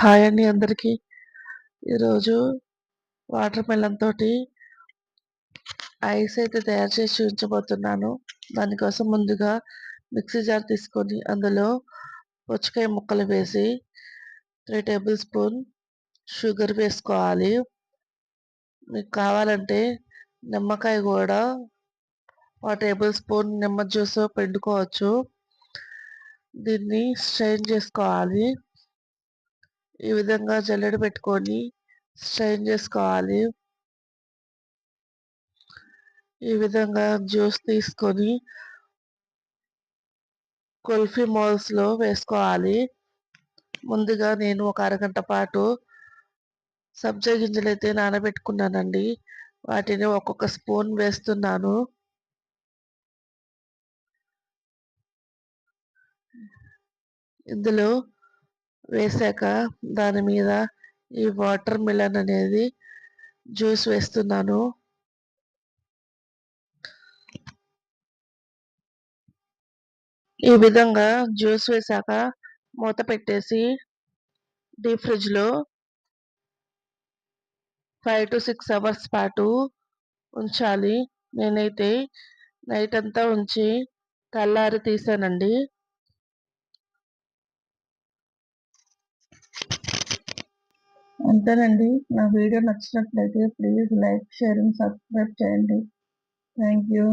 Hi అండి అందరికీ. ఈరోజు వాటర్ మెలన్ తోటి ఐస్ అయితే తయారు చేసి చూపించబోతున్నాను. దానికోసం ముందుగా మిక్సీ జార్ తీసుకొని అందులో పుచ్చకాయ ముక్కలు వేసి త్రీ టేబుల్ స్పూన్ షుగర్ వేసుకోవాలి. మీకు కావాలంటే నిమ్మకాయ కూడా ఒక టేబుల్ స్పూన్ నిమ్మ జ్యూస్ పిండుకోవచ్చు. దీన్ని స్ట్రెయిన్ చేసుకోవాలి. ఈ విధంగా జల్లెడ పెట్టుకొని స్ట్రైన్ చేసుకోవాలి. ఈ విధంగా జ్యూస్ తీసుకొని కుల్ఫీ మోల్స్లో వేసుకోవాలి. ముందుగా నేను ఒక అరగంట పాటు సబ్జా గింజలు అయితే నానబెట్టుకున్నానండి. వాటిని ఒక్కొక్క స్పూన్ వేస్తున్నాను. ఇందులో వేసాక దాని మీద ఈ వాటర్ మిలన్ అనేది జ్యూస్ వేస్తున్నాను. ఈ విధంగా జ్యూస్ వేసాక మూత పెట్టేసి డీప్ ఫ్రిడ్జ్లో ఫైవ్ టు సిక్స్ అవర్స్ పాటు ఉంచాలి. నేనైతే నైట్ అంతా ఉంచి తెల్లారి తీసానండి. అంతేనండి. నా వీడియో నచ్చినట్లయితే please like share and subscribe చేయండి. Thank you.